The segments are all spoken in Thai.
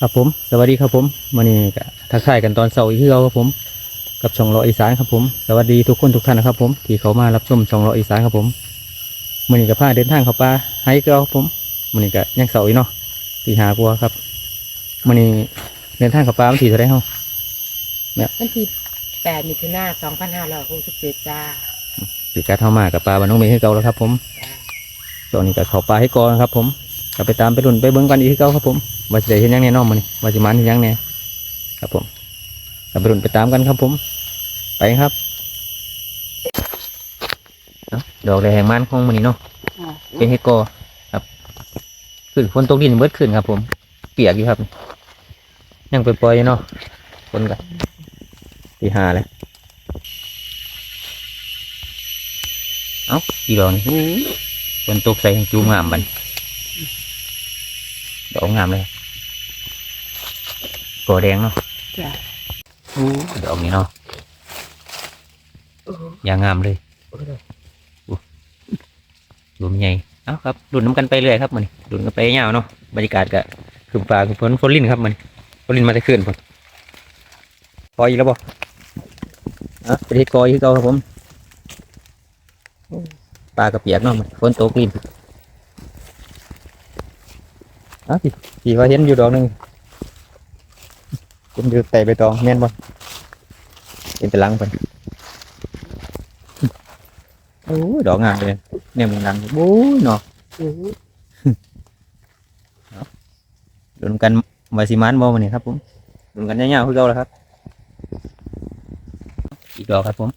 ครับผม สวัสดีครับผมวันนี้ก็ทักทายกันตอนเสาร์อีกที่เราครับผม กับช่องเราอีสานครับผม สวัสดีทุกคนทุกท่านนะครับผม ที่เขามารับชมช่องเราอีสานครับผมวันนี้ก็พาเดินทางเข้าป่าให้เกาครับผมวันนี้ก็ยังเสาร์อีกเนาะตีหากลัวครับวันนี้เดินทางเข้าป่าวันที่เท่าไหรเฮาวันที่แปดมิถุนาสองพันห้าร้อยหกสิบเจ็ดจ้าปีกาเท่ามากับป่าบ้านน้องเมย์ให้เกาแล้วครับ ผมจ้าช่วงนี้ก็เข้าป่าให้กอนะครับ ผม ก็ไปตามไปรุ่นไปเบิ้งกันอีกที่เกาครับผมว่าจะได้เห็นยังแน่นอนมันว่าจะมันเห็นยังแน่ครับผมก็ไปรุ่นไปตามกันครับผม ไปครับเนาะดอกแดงมันของมันนี่เนาะเป็นเฮดกอครับขึ้นฝนตกดินเบิดขึ้นครับ ผม เปียกอยู่ครับ ยังไปปล่อยๆเนาะฝนกันตีห้าเลยเอ้าอีดอกนี่ฝนตกใส่จูงงามบัน ดอกงามเลยกอแดงเนาะจ้าอู้ดอกนี้เนาะโอ้โหยางงามเลยโอ้โหรวมใหญ่เอาครับดุนน้ำกันไปเรื่อยครับมันดุนกันไปยาวเนาะบรรยากาศก็คือฟ้าคือฝนฝนลิ้นครับมันฝนลิ้นมาได้ขึ้นฝนปล่อยอีกแล้วบ่อะไปที่กอยที่เก่าครับผมปลากระเปียกเนาะมันฝนตกลิ้น อะพี่พี่ว่าเห็นอยู่ดอกหนึงผมอยู่แต่ใบตองแม่นบ่เห็นแต่หลังเพิ่นโอ้ยดอกงามเลยเนี่ยมันหลังโอ้ยเนาะโอ้โหดุนกันวาสิมันบอมันนี่ครับผมดุนกันยาวๆคือเก่าแล้วครับ อีกดอกครับผม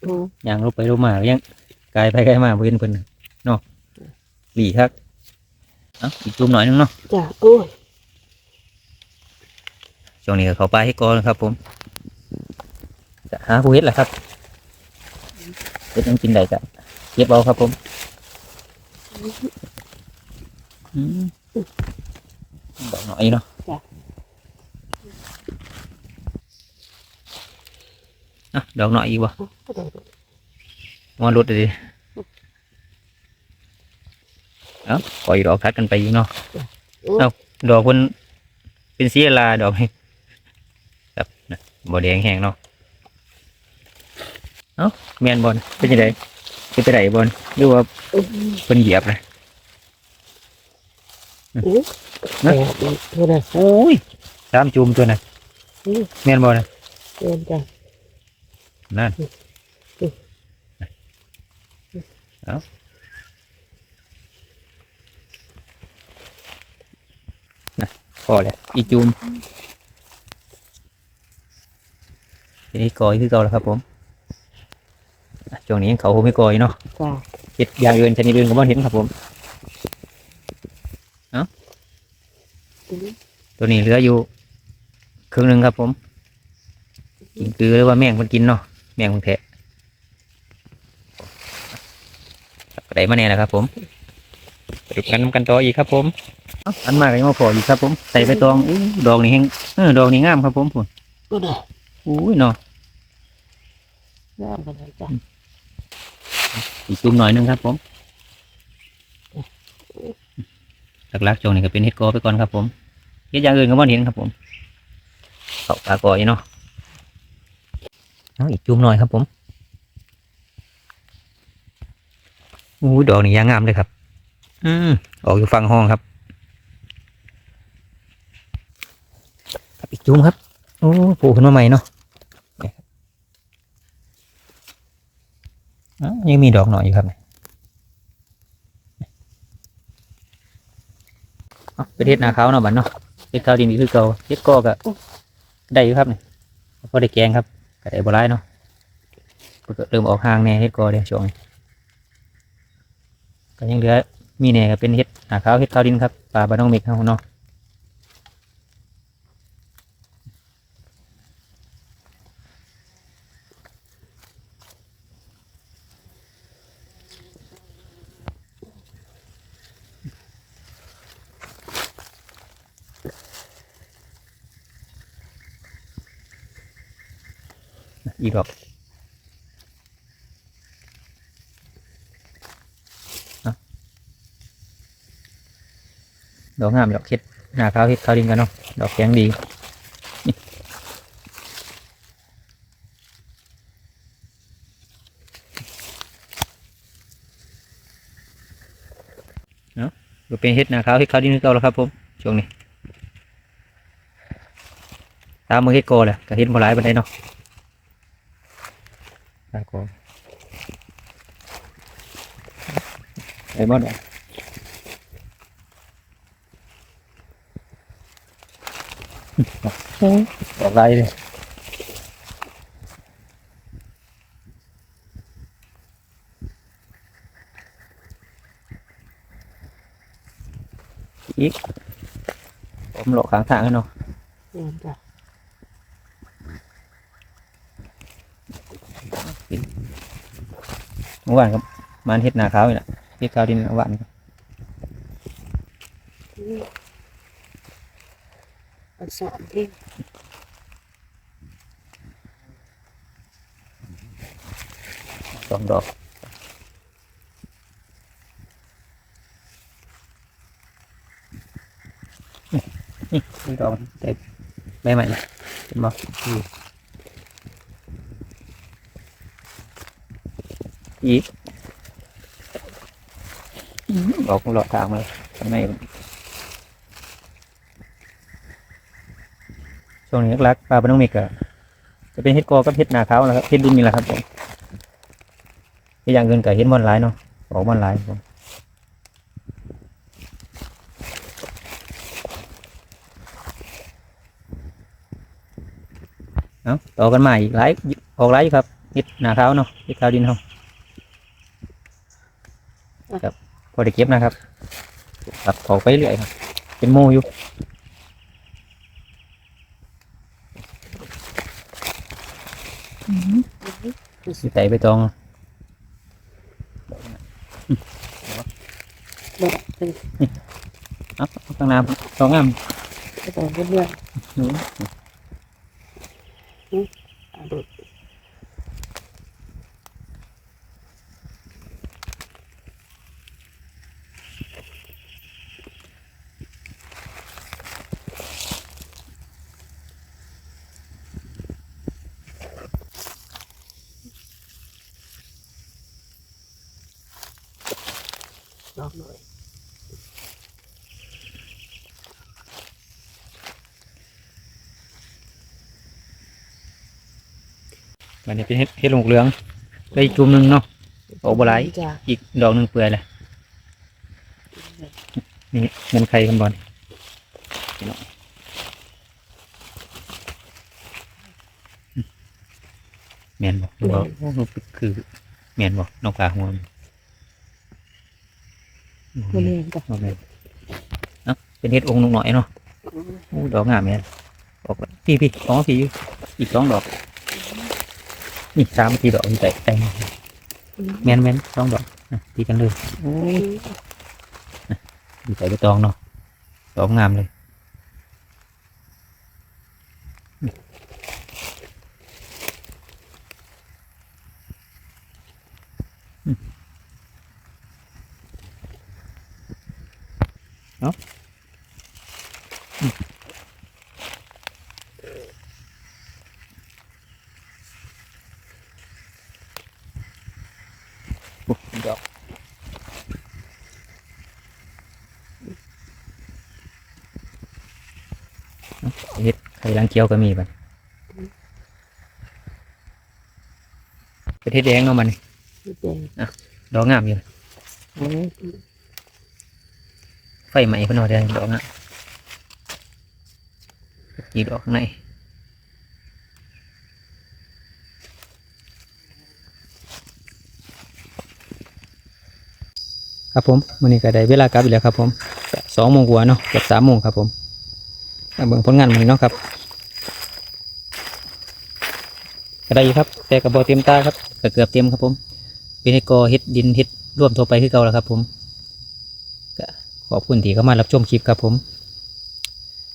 โอ้โหยางลบไปลบมายังกลายไปกลายมาเพื่อนเพิ่นเนาะหลีครับ เอ้าอีกจุ่มหน่อยนึงเนาะจ้าโอ้ยช่วงนี้ก็เขาไปให้ก่อนครับ ผมจะหาผู้เฮ็ดแหละครับเฮ็ดยังกินได้ก็เก็บเอาครับผมอืมดอกหน่อยเนาะอะดอกหน่อยอีกบ่มอนรถเลยดิ เอ้าปล่อยดอกทัดกันไปอยู่เนาะเอ้าดอกมันเป็นสีลาดอกนี่ครับนะบ่แดงแห้งเนาะเอ้าแมนบอลเป็นยังไงเป็นไปไหนบอลหรือว่าโอ้โหเป็นเหยียบเลยโอ้โหแปดมิถุนาโอ้ยตามจูมตัวน่ะอืมแมนบอลนะเดินจ้านั่นอืมเอ้า นะพอแล้วอีจูมทีนี้กอยคือเก่าแล้วครับ ผมอะช่วงนี้เขาไม่กอยเนาะจ้าเห็ดอย่างอื่นชนิดอื่นก็บ่เห็นครับผมอืมตัวนี้เหลืออยู่ครึ่งหนึ่งครับผม กินคือหรือว่าแมงมันกินเนาะแมงมันแทะกระไดมาแน่นะครับผม ไปดูกันนำกันต่ออีกครับผมเอ้าอันมากก็ยังมาพออีกครับผมใส่ใบตองอู้ดอกนี่แห้งเออดอกนี่งามครับผมผมก็ได้อุ้ยเนาะน้ำกันเลยจ้าอีกจุ่มหน่อยหนึงครับผมหลักๆช่วงนี้ก็เป็นเห็ดกอไปก่อนครับผมเห็ดอย่างอื่นก็บ่เห็นครับผมเขาปลากอยเนาะเอาอีกจุ่มหน่อยครับผมอู้ดอกนี่ยางงามเลยครับ อืมออกอยู่ฝั่งห้องครับครับอีกจุ่มครับ โอ้ปลูกขึ้นมาใหม่เนาะเนี่ยครับอ้าวยังมีดอกหน่อยอยู่ครับเนี่ยเอาไปเทศนาเขาเนาะบัดเนาะเทศข้าวดินคือเก่าเทศกอกะได้อยู่ครับเนี่ยพอได้แกงครับก็ได้บ่ร้ายเนาะเริ่มออกห่างแน่เฮ็ดกอเดี๋ยวช่วงนี้ก็ยังเหลือ มีแน่ก็เป็นเฮ็ดนาขาวเฮ็ดข้าวดินครับปลาบาน้องเมกเฮาเนาะอีกดอกเอา ดอกงามดอกเฮ็ดหน้าขาวเฮ็ดขาวดินกันเนาะดอกแข็งดีเนาะก็เป็นเฮ็ดหน้าขาวเฮ็ดขาวดินคือเก่าแล้วครับผมช่วงนี้ตามมือเฮ็ดโกแหละก็เฮ็ดบ่หลายปานใดเนาะตาโกไอ้บ่ดอกดอกไรเลยอีกผมโลกข้างทางให้เนาะ เนี่ยจ้ะ เมื่อวานครับมันเฮ็ด นาขาวนี่แหละเฮ็ดขาวดินเมื่อวานค รับอันสอนที่สองดอกนี่นี่นี่ดอกแช่วงนี้รักปลาปนน้องเมกอะจะเป็นเฮ็ดกอกับเฮ็ดนาขาวนะครับเฮ็ดดินนี่แหละครับผมที่อย่างอื่นก็เห็นบอลหลายเนาะออกบอลหลายผมเอาต่อกันใหม่อีกหลายออกหลายอยู่ครับเห็ดนาขาวเนาะเห็ดขาวดินเนาะครับพอได้เก็บนะครับตัดออกไปเรื่อยครับเป็นโมอยู่ สิไตไปตองบอกเป็นเอาเอาข้างหน้าสองงามกระโดดเรื่อยหนูๆอะดู ลองหน่อยมันนี้เป็นเห็ดเห็ดหลงเหลืองได้อีกจุ่มหนึ่งเนาะโอ้บ่หลายจ้ะอีกดอกหนึ่งเปื่อยเลยนี่เงินใครกันบอลแมนบอกหรือว่าโอ้คือแมนบอกน้องปลาหัวมัน มันเองจ้ะบ่แม่นเอ้าเป็นเห็ดองค์หน่อยเนาะโอ้ดอกงามเนี่ยออกแล้วพี่พี่สองพี่อยู่อีกสองดอกนี่สามสี่ดอกนี่แต่แต่งแมนแมนสองดอกนะตีกันเลยโอ้ยดีใจไปตองเนาะดอกงามเลยอืมเนาะอืมโอ้ ดอกเนาะเฮ็ดไข่ล้างเกี๊ยวก็มีบัดเป็นเฮ็ดแดงเนาะมันนี่เป็นดอกงามอยู่โอ้ยไฟไหม้เพิ่นเอาได้ดอกอะกี่ดอกข้างใน ครับผมวันนี้ก็ได้เวลากลับอีกแล้วครับผมสองโมงกว่าเนาะเกือบสามโมงครับผมเบิ่งผลงานมื้อนี้เนาะครับก็ได้อยู่ครับ แต่กับบอเต็มตาครับก็เกือบเต็มครับผมเป็นให้กอเฮ็ดดินเฮ็ดร่วมทั่วไปคือเก่าแล้วครับผมขอบคุณที่เข้ามารับชมคลิปครับผม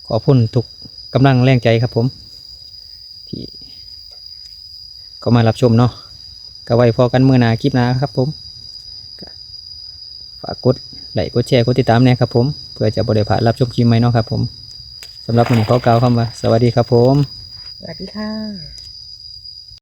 ขอบคุณทุกกำลังแรงใจครับผมที่เข้ามารับชมเนาะก็ไว้พอกันเมื่อนาคลิปนาครับผม ฝากกดไลค์กดแชร์กดติดตามแน่ครับผมเพื่อจะบริพารับชมคลิปใหม่เนาะครับผมสำหรับวันนี้ขอกล่าวคำว่าสวัสดีครับผม สวัสดีค่ะ